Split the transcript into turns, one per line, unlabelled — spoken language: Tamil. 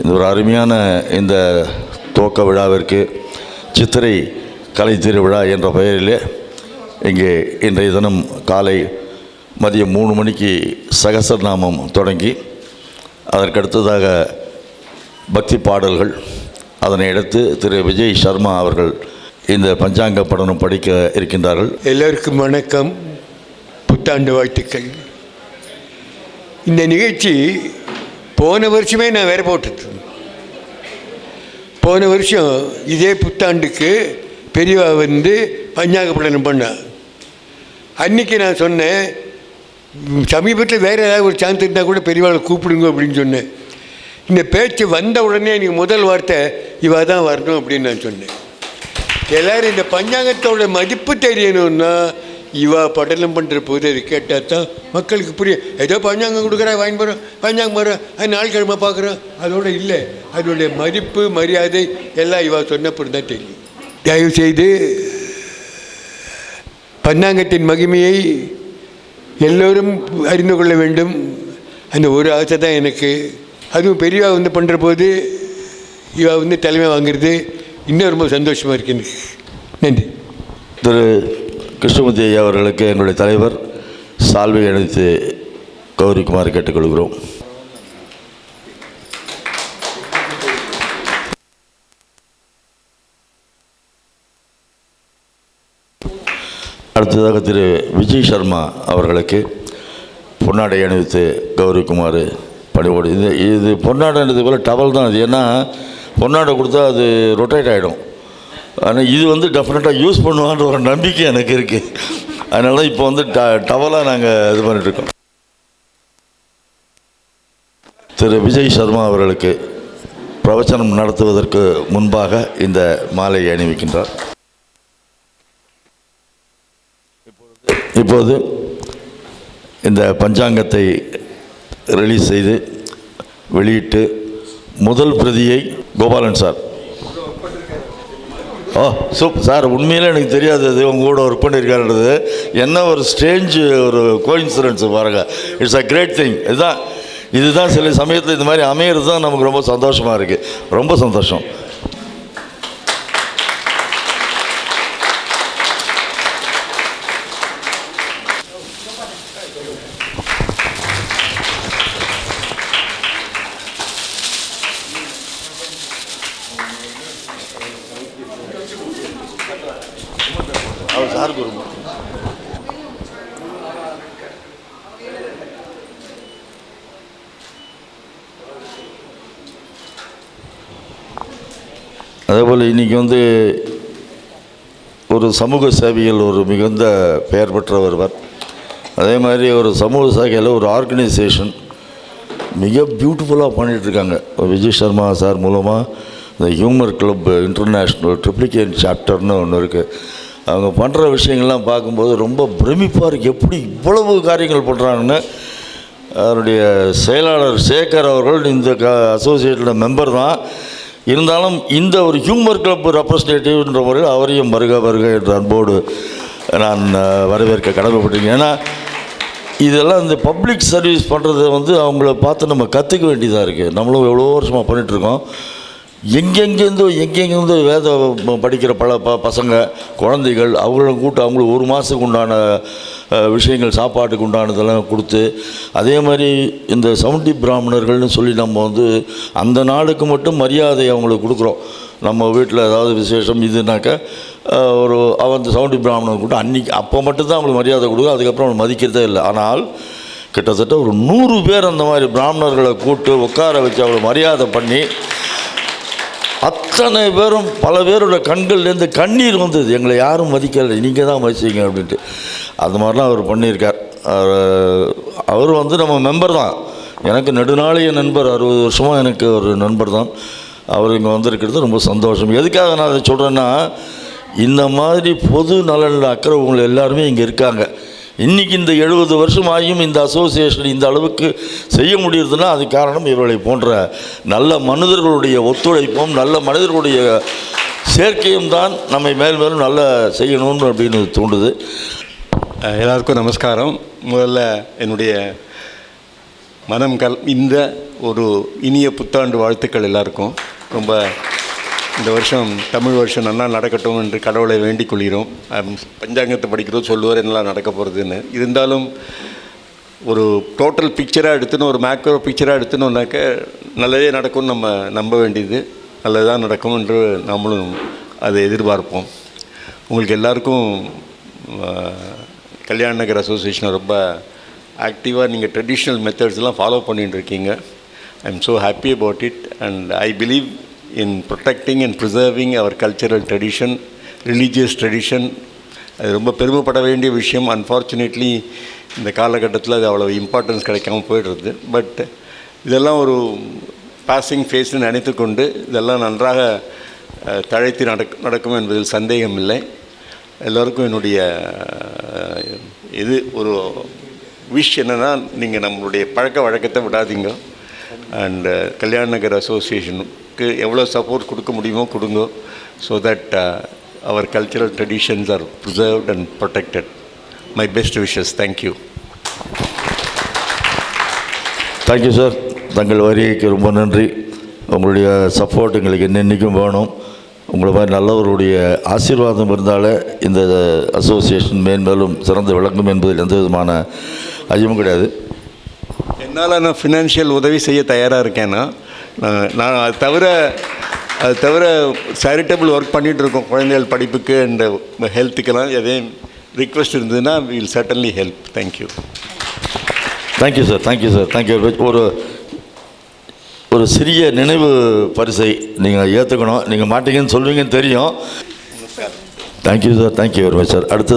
இந்த ஒரு அருமையான இந்த துவக்க விழாவிற்கு சித்திரை கலை திருவிழா என்ற பெயரிலே இங்கே இன்றைய தினம் காலை மதியம் மூணு மணிக்கு சகசரநாமம் தொடங்கி அதற்கடுத்ததாக பக்தி பாடல்கள். அதனை அடுத்து திரு விஜய் சர்மா அவர்கள் இந்த பஞ்சாங்க படனம் படிக்க இருக்கின்றார்கள்.
எல்லோருக்கும் வணக்கம். புத்தாண்டு வாழ்த்துக்கள். இந்த நிகழ்ச்சி போன வருஷமே நான் வேற போட்டது போன வருஷம் இதே புத்தாண்டுக்கு பெரியவா வந்து பஞ்சாங்க படனம் பண்ணா அன்னைக்கு நான் சொன்னேன் சமீபத்தில் வேறு ஏதாவது ஒரு சான்ஸ் இருந்தால் கூட பெரியவாளை கூப்பிடுங்க அப்படின்னு சொன்னேன். இந்த பேச்சு வந்த உடனே எனக்கு முதல் வார்த்தை இவா தான் வரணும் அப்படின்னு நான் சொன்னேன். எல்லோரும் இந்த பஞ்சாங்கத்தோட மதிப்பு தெரியணும்னா இவா படலம் பண்ணுற போது அது கேட்டால் தான் மக்களுக்கு புரியும் ஏதோ பஞ்சாங்கம் கொடுக்குறா வாங்கி போகிறோம் பஞ்சாங்கம் போகிறோம் அது நாள் கிழமை பார்க்குறோம் அதோட இல்லை அதோடைய மதிப்பு மரியாதை எல்லாம் இவா சொன்னப்பறம் தான் தெரியும். தயவு செய்து பஞ்சாங்கத்தின் மகிமையை எல்லோரும் அறிந்து கொள்ள வேண்டும். அந்த ஒரு ஆசை தான் எனக்கு. அதுவும் பெரியவா வந்து பண்ணுற போது இவா வந்து தலைமை வாங்குறது. இன்னும் ரொம்ப சந்தோஷமாக இருக்கு எனக்கு. நன்றி.
திரு கிருஷ்ணமூர்த்தி ஐயா அவர்களுக்கு எங்களுடைய தலைவர் சால்வை அணிவித்து கௌரிக்குமார் கேட்டுக்கொள்கிறோம். அடுத்ததாக திரு விஜய் சர்மா அவர்களுக்கு பொன்னாடை அணிவித்து கௌரிக்குமார் பணிபோடு இது இது பொன்னாடைன்றது போல் டவல் தான் அது. ஏன்னா பொன்னாடை கொடுத்தா அது ரொட்டேட் ஆகிடும் ஆனால் இது வந்து டெஃபினட்டாக யூஸ் பண்ணுவான்ற ஒரு நம்பிக்கை எனக்கு இருக்குது அதனால தான் இப்போ வந்து ட டவலாக நாங்கள் இது பண்ணிட்டுருக்கோம் திரு. விஜய் சர்மா அவர்களுக்கு பிரவச்சனம் நடத்துவதற்கு முன்பாக இந்த மாலையை அணிவிக்கின்றார். இப்போது இந்த பஞ்சாங்கத்தை ரிலீஸ் செய்து வெளியிட்டு முதல் பிரதியை கோபாலன் சார் ஓ சூப் சார் உண்மையிலே எனக்கு தெரியாது அது. உங்க கூட ஒர்க் பண்ணியிருக்காருன்றது என்ன ஒரு ஸ்ட்ரேஞ்சு ஒரு கோயின்சிடன்ஸ் பாருங்க. இட்ஸ் அ கிரேட் திங் இதுதான் இதுதான் சில சமயத்தில் இந்த மாதிரி அமையிறது தான் நமக்கு ரொம்ப சந்தோஷமாக இருக்குது ரொம்ப சந்தோஷம். சார் குரு? அதேபோல் இன்றைக்கி வந்து ஒரு சமூக சேவையில் ஒரு மிகுந்த பெயர் பெற்ற ஒருவர் அதே மாதிரி ஒரு சமூக சேவையில் ஒரு ஆர்கனைசேஷன் மிக பியூட்டிஃபுல்லாக பண்ணிகிட்ருக்காங்க விஜய் சர்மா சார் மூலமாக இந்த ஹியூமர் கிளப் இன்டர்நேஷ்னல் ட்ரிப்ளிகேன் சாப்டர்னு ஒன்று இருக்குது அவங்க பண்ணுற விஷயங்கள்லாம் பார்க்கும்போது ரொம்ப பிரமிப்பாக இருக்குது எப்படி இவ்வளவு காரியங்கள் பண்ணுறாங்கன்னு அவருடைய செயலாளர் சேகர் அவர்கள் இந்த க அசோசியேட்டோட மெம்பர் தான். இருந்தாலும் இந்த ஒரு ஹியூமர் கிளப் ரெப்ரஸன்டேட்டிவ்ன்ற முறையில் அவரையும் வருக வருக என்ற அன்போடு நான் வரவேற்க கடமைப்பட்டிருக்கேன். ஏன்னா இதெல்லாம் இந்த பப்ளிக் சர்வீஸ் பண்ணுறது வந்து அவங்கள பார்த்து நம்ம கற்றுக்க வேண்டியதாக இருக்குது நம்மளும் எவ்வளோ வருஷமாக பண்ணிகிட்ருக்கோம் எங்கெங்கேருந்தோ எங்கெங்கேருந்தோ வேத படிக்கிற பல ப பசங்க குழந்தைகள் அவங்களும் கூட்டு அவங்களுக்கு ஒரு மாதத்துக்கு உண்டான விஷயங்கள் சாப்பாட்டுக்கு உண்டானதெல்லாம் கொடுத்து அதே மாதிரி இந்த சவுண்டி பிராமணர்கள்னு சொல்லி நம்ம வந்து அந்த நாளுக்கு மட்டும் மரியாதை அவங்களுக்கு கொடுக்குறோம். நம்ம வீட்டில் ஏதாவது விசேஷம் இதுனாக்க ஒரு அவன் அந்த சவுண்டி பிராமணன் கூட அன்னைக்கு அப்போ மட்டும்தான் அவங்களுக்கு மரியாதை கொடுக்கும் அதுக்கப்புறம் அவங்க மதிக்கிறதே இல்லை. ஆனால் கிட்டத்தட்ட ஒரு நூறு பேர் அந்த மாதிரி பிராமணர்களை கூப்பிட்டு உட்கார வச்சு அவளை மரியாதை பண்ணி அத்தனை பேரும் பல பேரோட கண்கள்லேருந்து கண்ணீர் வந்தது. எங்களை யாரும் மதிக்கலை நீங்கள் தான் மதிச்சீங்க அப்படின்ட்டு. அது மாதிரிலாம் அவர் பண்ணியிருக்கார். அவர்- வந்து நம்ம மெம்பர் தான். எனக்கு நெடுநாளைய நண்பர் அறுபது வருஷமாக எனக்கு ஒரு நண்பர் தான். அவர் இங்கே வந்திருக்கிறது ரொம்ப சந்தோஷம். எதுக்காக நான் அதை சொல்கிறேன்னா இந்த மாதிரி பொது நலனில் அக்கறைவங்க எல்லாருமே இங்கே இருக்காங்க. இன்றைக்கி இந்த எழுபது வருஷம் ஆகியும் இந்த அசோசியேஷன் இந்த அளவுக்கு செய்ய முடியுதுன்னா அது காரணம் இவர்களை போன்ற நல்ல மனிதர்களுடைய ஒத்துழைப்பும் நல்ல மனிதர்களுடைய சேர்க்கையும் தான் நம்மை மேல் மேலும் நல்லா செய்யணும்னு அப்படின்னு தூண்டுது
எல்லாருக்கும் நமஸ்காரம். முதல்ல என்னுடைய மனம் கல் இந்த ஒரு இனிய புத்தாண்டு வாழ்த்துக்கள் எல்லாருக்கும். ரொம்ப இந்த வருஷம் தமிழ் வருஷம் நல்லா நடக்கட்டும் என்று கடவுளை வேண்டிக் கொள்கிறோம். பஞ்சாங்கத்தை படிக்கிறோம் சொல்லுவார் என்னெல்லாம் நடக்க போகிறதுன்னு இருந்தாலும் ஒரு டோட்டல் பிக்சராக எடுத்துன்னு ஒரு மேக்ரோ பிக்சராக எடுத்துனோம்னாக்க நல்லதே நடக்கும்னு நம்ம நம்ப வேண்டியது. நல்லதாக நடக்கும் என்று நம்மளும் அதை எதிர்பார்ப்போம். உங்களுக்கு எல்லாருக்கும் கல்யாண நகர் அசோசியேஷனை ரொம்ப ஆக்டிவாக நீங்கள் ட்ரெடிஷ்னல் மெத்தட்ஸ்லாம் ஃபாலோ பண்ணிகிட்டு இருக்கீங்க. I am so happy about it and I believe in protecting and preserving our cultural tradition religious tradition அது ரொம்ப பெருமைப்பட வேண்டிய விஷயம். அன்ஃபார்ச்சுனேட்லி இந்த காலகட்டத்தில் அது அவ்வளோ இம்பார்ட்டன்ஸ் கிடைக்காம போயிடுறது. பட் இதெல்லாம் ஒரு பாசிங் ஃபேஸ்ன்னு நினைத்து கொண்டு இதெல்லாம் நன்றாக தழைத்து நடக் நடக்கும் என்பதில் சந்தேகம் இல்லை எல்லோருக்கும் என்னுடைய இது ஒரு விஷ் என்னென்னா நீங்கள் நம்மளுடைய பழக்க வழக்கத்தை விடாதீங்க. அண்ட் கல்யாண நகர் அசோசியேஷனுக்கு எவ்வளோ சப்போர்ட் கொடுக்க முடியுமோ கொடுங்க. So that our cultural traditions are preserved and protected my best wishes thank you
thank you sir தங்கள் வருகைக்கு ரொம்ப நன்றி. உங்களுடைய சப்போர்ட் எங்களுக்கு என்னென்னைக்கும் வேணும். உங்களை மாதிரி நல்லவருடைய ஆசீர்வாதம் இருந்தாலே இந்த அசோசியேஷன் மேன்மேலும் சிறந்து விளங்கும் என்பதில் எந்த விதமான ஐயமும் கிடையாது.
என்னால் நான் ஃபினான்ஷியல் உதவி செய்ய தயாராக இருக்கேன்னா நான் நான் அது தவிர அது தவிர சேரிட்டபிள் ஒர்க் பண்ணிகிட்டு இருக்கோம். குழந்தைகள் படிப்புக்கு அண்ட் ஹெல்த்துக்கெல்லாம் எதையும் ரிக்வெஸ்ட் இருந்ததுன்னா will certainly help thank you
thank you sir thank you sir thank you ஒரு ஒரு சிறிய நினைவு பரிசை நீங்கள் ஏற்றுக்கணும் நீங்கள் மாட்டீங்கன்னு சொல்லுவீங்கன்னு தெரியும். Thank you sir thank you very much sir அடுத்தது